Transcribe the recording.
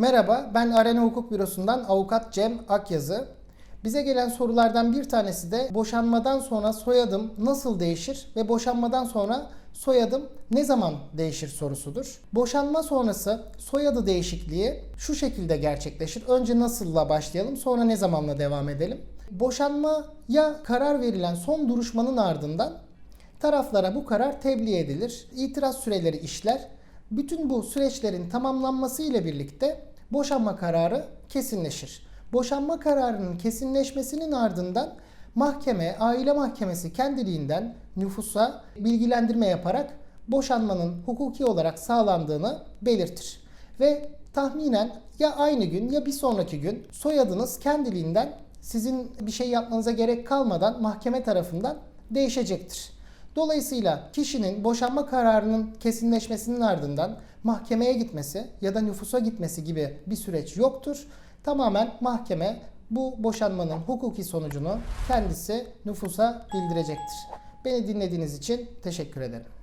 Merhaba, ben Arena Hukuk Bürosu'ndan avukat Cem Akyazı. Bize gelen sorulardan bir tanesi de boşanmadan sonra soyadım nasıl değişir ve boşanmadan sonra soyadım ne zaman değişir sorusudur. Boşanma sonrası soyadı değişikliği şu şekilde gerçekleşir. Önce nasılla başlayalım, sonra ne zamanla devam edelim. Boşanmaya karar verilen son duruşmanın ardından Taraflara bu karar tebliğ edilir. İtiraz süreleri işler. Bütün bu süreçlerin tamamlanması ile birlikte boşanma kararı kesinleşir. Boşanma kararının kesinleşmesinin ardından mahkeme, aile mahkemesi kendiliğinden nüfusa bilgilendirme yaparak boşanmanın hukuki olarak sağlandığını belirtir. Ve tahminen ya aynı gün ya bir sonraki gün soyadınız kendiliğinden sizin bir şey yapmanıza gerek kalmadan mahkeme tarafından değişecektir. Dolayısıyla kişinin boşanma kararının kesinleşmesinin ardından mahkemeye gitmesi ya da nüfusa gitmesi gibi bir süreç yoktur. Tamamen mahkeme bu boşanmanın hukuki sonucunu kendisi nüfusa bildirecektir. Beni dinlediğiniz için teşekkür ederim.